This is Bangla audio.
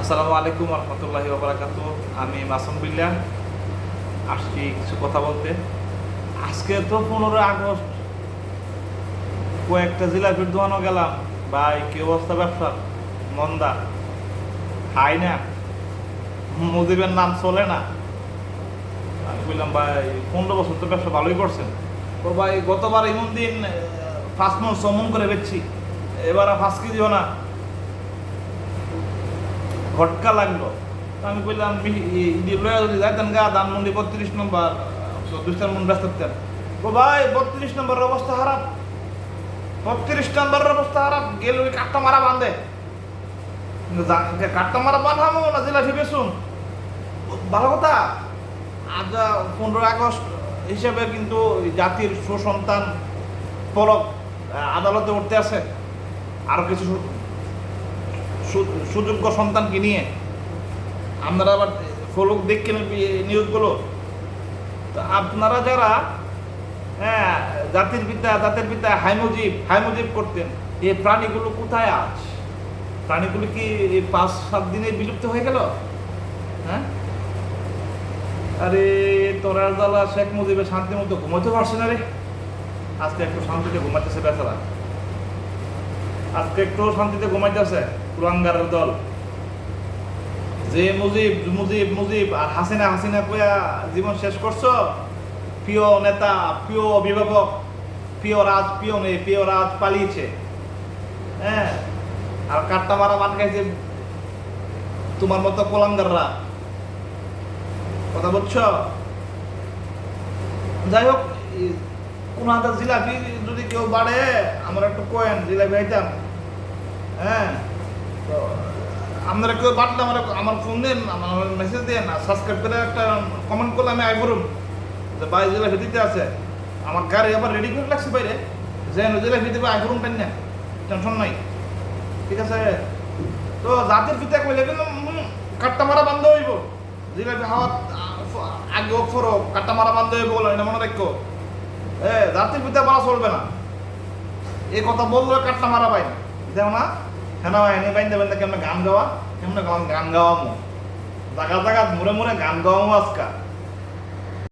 আসসালামু আলাইকুম রহমতুল্লাহি ওবরাকাতু। আমি মাসুম বিল্লা আসছি কিছু কথা বলতে। আজকে তো পনেরোই আগস্ট। কয়েকটা জিলাপির দোকানও গেলাম। ভাই, কি অবস্থা ব্যবসার? মন্দা। খাই না। মুজিবের নাম চলে না। আমি বললাম, ভাই, পনেরো বছর তো ব্যবসা ভালোই করছেন। তো ভাই, গতবার এমন দিন ফার্স্ট মন সমন করে বেচছি। এবার ফার্স্ট কেজিও না। ঘটকা লাগল। আমি যদি যাইতেন গা ধানমন্ডি বত্রিশ নম্বর মন ব্যস্ত থাকতেন ও ভাই, বত্রিশ নম্বরের অবস্থা খারাপ। বত্রিশ নম্বরের অবস্থা খারাপ। গেলে ওই কাঠটা মারা বাঁধে। কাঠটা মারা বাঁধামো না জিলাপি বেসুন ভালো কথা। আজ পনেরোই আগস্ট হিসেবে কিন্তু জাতির সুসন্তান পলক আদালতে উঠতে আছে। আরও কিছু সুযোগ্য সন্তানকে নিয়ে আপনারা আবার ফলক দেখছেন নিউজগুলো। তো আপনারা যারা হ্যাঁ জাতির পিতা জাতির পিতা হাইমুজিব হাইমুজিব করতেন এই প্রাণীগুলো কোথায় আজ? প্রাণীগুলো কি পাঁচ, সাত দিনে বিলুপ্ত হয়ে গেল? হ্যাঁ? আরে, তোরা জ্বালা শেখ মুজিবের শান্তি মতো ঘুমাতে পারছে না রে। আজকে একটু শান্তিতে ঘুমাইতেছে বেচারা। আজকে একটু শান্তিতে ঘুমাইতেছে। কুরাঙ্গারের দল। যে মুজিব মুজিব মুজিব, আর হাসিনা হাসিনা কইয়া জীবন শেষ করছ? প্রিয় নেতা, প্রিয় অভিভাবক, প্রিয় রাজ প্রিয় নেই প্রিয় রাজ পালিয়েছে। হ্যাঁ? আর কাট্টা মারা মান খাইছে তোমার মতো কোলাঙ্গাররা। কথা বলছো যাই হোক কোন জিলাপি যদি কেউ বাড়ে, আমরা একটু কোয়েন, জিলাপি খাইতাম। হ্যাঁ? আপনারা কেউ বাড়লে আমার আমার ফোন দেন, আমার মেসেজ দেন, আর সাবস্ক্রাইব করে একটা কমেন্ট করলে আমি আইবরুম যে ভাই জিলাপি দিতে আছে। আমার গাড়ি আবার রেডি করে লাগছে বাইরে। যে জিলাপি দেবে আইবরুম পেন না টেনশন নাই। ঠিক আছে? তো জাতির পিতা কইলে কিন্তু কাট্টা মারা বন্ধ হইব। জিলাপি হাওয়া আগে অক্ষর কাট্টা মারা বন্ধ হইব বলো, এটা মনে রাখো। এ জাতির পিতা বলা চলবে না। এই কথা বলল কাট্টা মারা পাই দেও না। ভাই এনে বাইন্দে বাইন্দে কেমন গান গাওয়া? কেমন গান গাওয়া মো। জাগা জায়গা মুড়ে মুড়ে গান গাওয়া আজকা।